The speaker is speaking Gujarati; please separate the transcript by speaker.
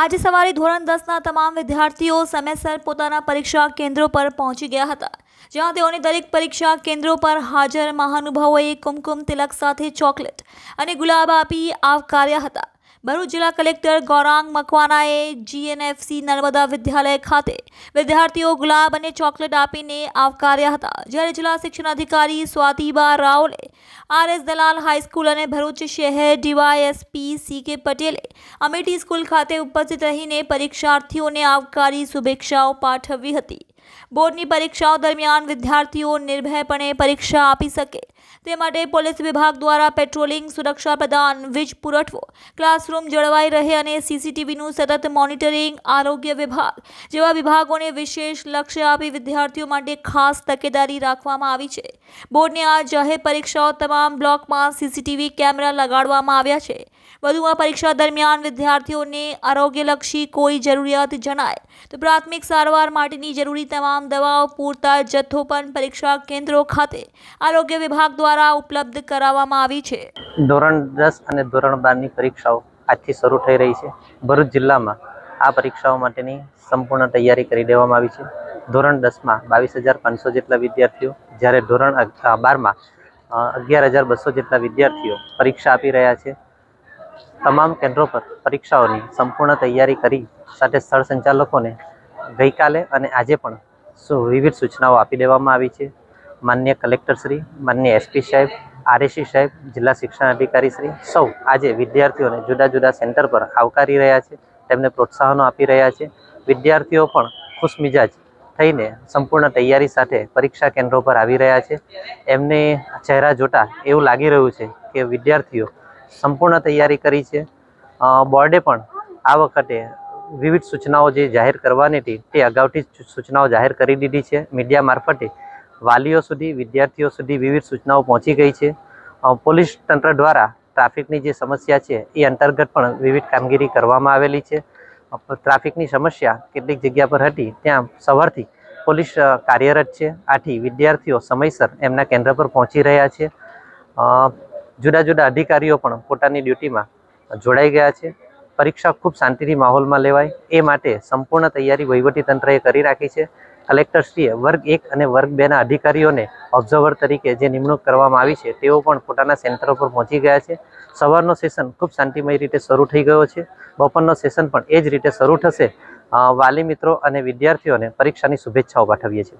Speaker 1: આજે સવારે ધોરણ દસના તમામ વિદ્યાર્થીઓ સમયસર પોતાના પરીક્ષા કેન્દ્રો પર પહોંચી ગયા હતા, જ્યાં તેઓની દરેક પરીક્ષા કેન્દ્રો પર હાજર મહાનુભાવોએ કુમકુમ તિલક સાથે ચોકલેટ અને ગુલાબ આપી આવકાર્યા હતા. ભરૂચ જિલ્લા કલેક્ટર ગૌરાંગ મકવાનાએ જીએનએફસી નર્મદા વિદ્યાલય ખાતે વિદ્યાર્થીઓ ગુલાબ અને ચોકલેટ આપીને આવકાર્યા હતા. જ્યારે જિલ્લા શિક્ષણ અધિકારી સ્વાતિબા રાઓલે આરએસ દલાલ હાઈસ્કૂલ અને ભરૂચ શહેર ડીવાયએસપી સી કે પટેલે અમેઠી સ્કૂલ ખાતે ઉપસ્થિત રહીને પરીક્ષાર્થીઓને આવકારી શુભેચ્છાઓ પાઠવી હતી બોર્ડની પરીક્ષાઓ દરમિયાન વિદ્યાર્થીઓ નિર્ભયપણે પરીક્ષા આપી શકે તે માટે પોલીસ વિભાગ દ્વારા પેટ્રોલિંગ સુરક્ષા પ્રદાન, વીજ પુરવઠો, ક્લાસરૂમ જળવાઈ રહે અને સીસીટીવીનું સતત મોનિટરિંગ આરોગ્ય વિભાગ જેવા વિભાગોને વિશેષ લક્ષ્ય આપી વિદ્યાર્થીઓ માટે ખાસ તકેદારી રાખવામાં આવી છે. બોર્ડની આ જાહેર પરીક્ષાઓ તમામ બ્લોકમાં સીસીટીવી કેમેરા લગાડવામાં આવ્યા છે. વધુમાં પરીક્ષા દરમિયાન વિદ્યાર્થીઓને આરોગ્યલક્ષી કોઈ જરૂરિયાત જણાય તો પ્રાથમિક સારવાર માટેની જરૂરી તમામ દવાઓ પૂરતા જથ્થો પણ પરીક્ષા કેન્દ્રો ખાતે આરોગ્ય વિભાગ દ્વારા ઉપલબ્ધ કરાવવામાં આવી છે.
Speaker 2: ધોરણ દસ અને ધોરણ બારની પરીક્ષાઓ આજથી શરૂ થઈ રહી છે. ભરૂચ જિલ્લામાં આ પરીક્ષાઓ માટેની સંપૂર્ણ તૈયારી કરી દેવામાં આવી છે. ધોરણ દસમાં બાવીસ હજાર પાંચસો જેટલા વિદ્યાર્થીઓ, જ્યારે ધોરણ બારમાં અગિયાર હજાર બસો જેટલા વિદ્યાર્થીઓ પરીક્ષા આપી રહ્યા છે. તમામ કેન્દ્રો પર પરીક્ષાઓની સંપૂર્ણ તૈયારી કરી સાથે સ્થળ સંચાલકોને ગઈકાલે અને આજે પણ વિવિધ સૂચનાઓ આપી દેવામાં આવી છે. માન્ય કલેક્ટરશ્રી માન્ય એસપી સાહેબ આરએસી સાહેબ, જિલ્લા શિક્ષણ અધિકારી શ્રી, સૌ આજે વિદ્યાર્થીઓને જુદા જુદા સેન્ટર પર આવકારી રહ્યા છે, તેમને પ્રોત્સાહનો આપી રહ્યા છે. વિદ્યાર્થીઓ પણ ખુશમિજાજ થઈને સંપૂર્ણ તૈયારી સાથે પરીક્ષા કેન્દ્રો પર આવી રહ્યા છે. એમને ચહેરા જોતા એવું લાગી રહ્યું છે કે વિદ્યાર્થીઓ સંપૂર્ણ તૈયારી કરી છે. બોર્ડે પણ આ વખતે વિવિધ સૂચનાઓ જે જાહેર કરવાની હતી તે અગાઉથી સૂચનાઓ જાહેર કરી દીધી છે. મીડિયા મારફતે વાલીઓ સુધી, વિદ્યાર્થીઓ સુધી વિવિધ સૂચનાઓ પહોંચી ગઈ છે. પોલીસ તંત્ર દ્વારા ટ્રાફિકની જે સમસ્યા છે, એ અંતર્ગત પણ વિવિધ કામગીરી કરવામાં આવેલી છે. ટ્રાફિકની સમસ્યા કેટલીક જગ્યા પર હતી, ત્યાં સવારથી પોલીસ કાર્યરત છે. આથી વિદ્યાર્થીઓ સમયસર એમના કેન્દ્ર પર પહોંચી રહ્યા છે. જુદા જુદા અધિકારીઓ પણ પોતાની ડ્યુટીમાં જોડાઈ ગયા છે. પરીક્ષા ખૂબ શાંતિથી માહોલમાં લેવાય, એ માટે સંપૂર્ણ તૈયારી વહીવટી તંત્રએ કરી રાખી છે. કલેક્ટરશ્રીએ વર્ગ એક અને વર્ગ બેના અધિકારીઓને ઓબ્ઝર્વર તરીકે જે નિમણૂક કરવામાં આવી છે, તેઓ પણ પોતાના સેન્ટરો પર પહોંચી ગયા છે. સવારનો સેશન ખૂબ શાંતિમય રીતે શરૂ થઈ ગયો છે. બપોરનો સેશન પણ એ જ રીતે શરૂ થશે. વાલી મિત્રો અને વિદ્યાર્થીઓને પરીક્ષાની શુભેચ્છાઓ પાઠવીએ છીએ.